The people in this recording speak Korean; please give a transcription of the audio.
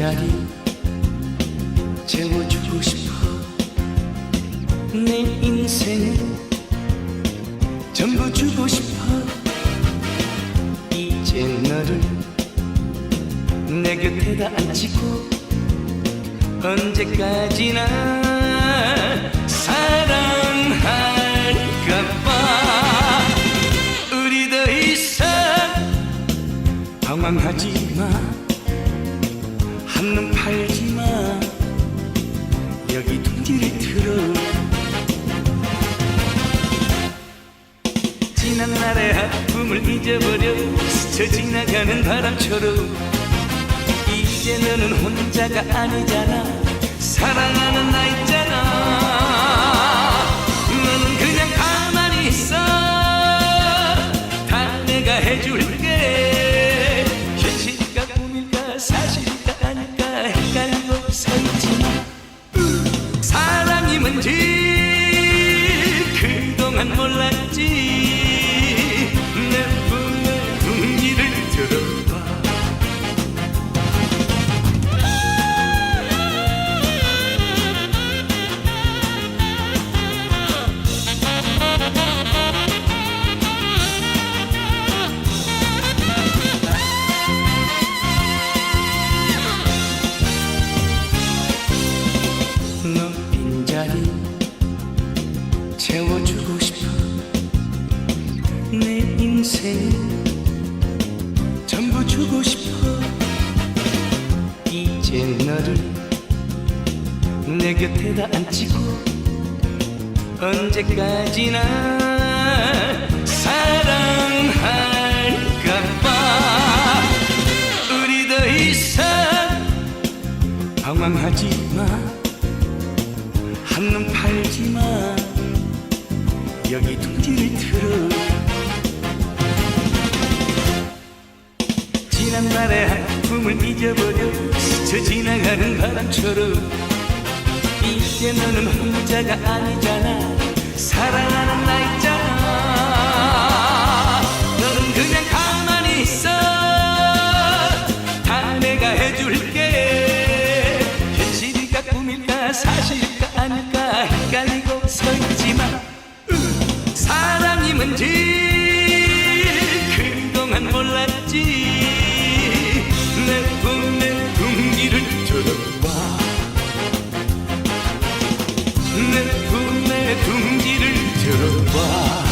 빈자리 채워주고 싶어. 내 인생을 전부 주고 싶어. 이제 너를 내 곁에다 앉히고 언제까지나 사랑할까봐. 우리 더 이상 방황하지 마 한눈 팔지 마. 여기 둥지를 틀어. 지난 날의 아픔을 잊어버려 스쳐 지나가는 바람처럼. 이제 너는 혼자가 아니잖아. 사랑하는 나 있잖아 그동안 몰랐지. 내 품에 둥지를 들어봐. 너 빈자리 주고 싶어. 이제 너를 내 곁에다 앉히고 언제까지나 사랑할까봐. 우리 더 이상 방황하지 마. 한눈 팔지 마. 여기 둥지를 틀어 지난 날의 아픔을 잊어버려. 스쳐 지나가는 바람처럼. 이제 너는 혼자가 아니잖아. 사랑하는 나 있잖아. 너는 그냥 가만히 있어. 다 내가 해줄게. 현실일까 꿈일까 사실일까 아닐까 헷갈리고 서 있지 내 품에 둥지를 들어봐